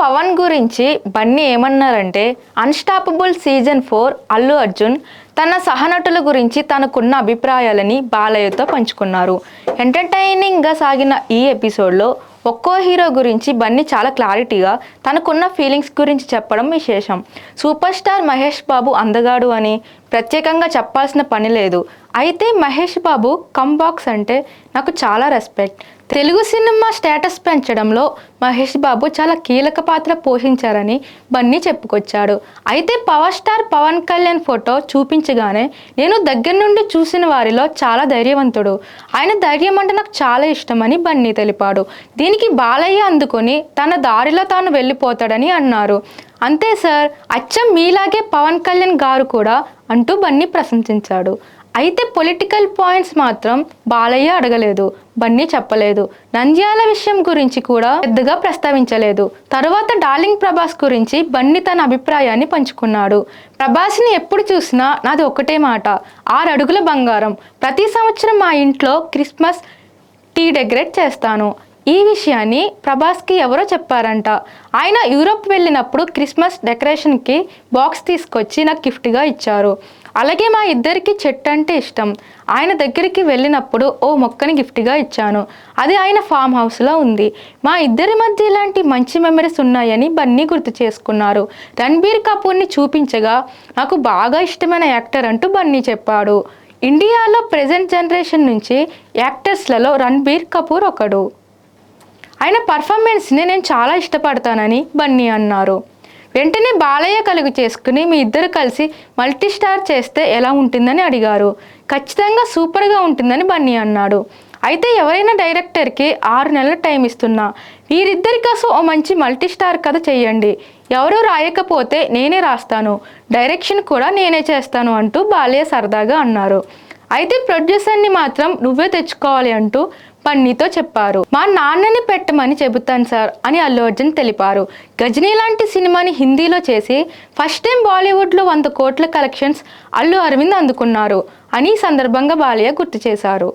పవన్ గురించి బన్నీ ఏమన్నారంటే unstoppable season four Allu Arjun తన సహనటుల గురించి తనకున్న అభిప్రాయాలని బాలయ్యతో పంచుకున్నారు. ఎంటర్టైనింగ్గా సాగిన ఈ ఎపిసోడ్లో ఒక్కో హీరో గురించి బన్నీ చాలా క్లారిటీగా తనకున్న ఫీలింగ్స్ గురించి చెప్పడం విశేషం. సూపర్ స్టార్ మహేష్ బాబు అందగాడు అని ప్రత్యేకంగా చెప్పాల్సిన పని లేదు. అయితే మహేష్ బాబు కంబాక్స్ అంటే నాకు చాలా రెస్పెక్ట్ తెలుగు సినిమా స్టేటస్ పెంచడంలో మహేష్ బాబు చాలా కీలక పాత్ర పోషించారని బన్నీ చెప్పుకొచ్చాడు. అయితే power star Pawan Kalyan photo చూపించగానే నేను దగ్గర నుండి చూసిన వారిలో చాలా ధైర్యవంతుడు. ఆయన ధైర్యం అంటే నాకు చాలా ఇష్టమని బన్నీ తెలిపాడు. దీనికి బాలయ్య అందుకొని తన దారిలో తాను వెళ్ళిపోతాడని అన్నారు. అంతే సార్ అచ్చం మీలాగే పవన్ కళ్యాణ్ గారు కూడా అంటూ బన్నీ ప్రశంసించాడు. అయితే పొలిటికల్ పాయింట్స్ మాత్రం బాలయ్య అడగలేదు బన్నీ చెప్పలేదు. నంద్యాల విషయం గురించి కూడా పెద్దగా ప్రస్తావించలేదు. తరువాత డార్లింగ్ ప్రభాస్ గురించి బన్నీ తన అభిప్రాయాన్ని పంచుకున్నాడు. ప్రభాస్ని ఎప్పుడు చూసినా నాది ఒకటే మాట ఆరు అడుగుల బంగారం. ప్రతి సంవత్సరం మా ఇంట్లో క్రిస్మస్ టీ డెకరేట్ చేస్తాను. ఈ విషయాన్ని ప్రభాస్కి ఎవరో చెప్పారంట. ఆయన యూరోప్ వెళ్ళినప్పుడు క్రిస్మస్ డెకరేషన్కి బాక్స్ తీసుకొచ్చి నాకు గిఫ్ట్గా ఇచ్చారు. అలాగే మా ఇద్దరికి చెట్టు అంటే ఇష్టం. ఆయన దగ్గరికి వెళ్ళినప్పుడు ఓ మొక్కని గిఫ్ట్గా ఇచ్చాను. అది ఆయన ఫామ్ హౌస్లో ఉంది. మా ఇద్దరి మధ్య ఇలాంటి మంచి మెమరీస్ ఉన్నాయని బన్నీ గుర్తు చేసుకున్నారు. రణబీర్ కపూర్ని చూపించగా నాకు బాగా ఇష్టమైన యాక్టర్ అంటూ బన్నీ చెప్పాడు. ఇండియాలో ప్రజెంట్ జనరేషన్ నుంచి యాక్టర్స్లలో రణబీర్ కపూర్ ఒకడు. ఆయన పర్ఫార్మెన్స్ని నేను చాలా ఇష్టపడతానని బన్నీ అన్నారు. వెంటనే బాలయ్య కలుగు చేసుకుని మీ ఇద్దరు కలిసి మల్టీ స్టార్ చేస్తే ఎలా ఉంటుందని అడిగారు. ఖచ్చితంగా సూపర్గా ఉంటుందని బన్నీ అన్నాడు. అయితే ఎవరైనా డైరెక్టర్కి ఆరు నెలల టైం ఇస్తున్నా. వీరిద్దరి కోసం ఓ మంచి మల్టీ స్టార్ కథ చేయండి ఎవరూ రాయకపోతే నేనే రాస్తాను. డైరెక్షన్ కూడా నేనే చేస్తాను అంటూ బాలయ్య సరదాగా అన్నారు. అయితే ప్రొడ్యూసర్ని మాత్రం నువ్వే తెచ్చుకోవాలి అంటూ పన్నీతో చెప్పారు. మా నాన్నని పెట్టమని చెబుతాను సార్ అని అల్లు అర్జున్ తెలిపారు. గజనీ లాంటి సినిమాని హిందీలో చేసి ఫస్ట్ టైం బాలీవుడ్లో వంద కోట్ల కలెక్షన్స్ అల్లు అరవింద్ అందుకున్నారు అని సందర్భంగా బాలయ్య గుర్తు చేశారు.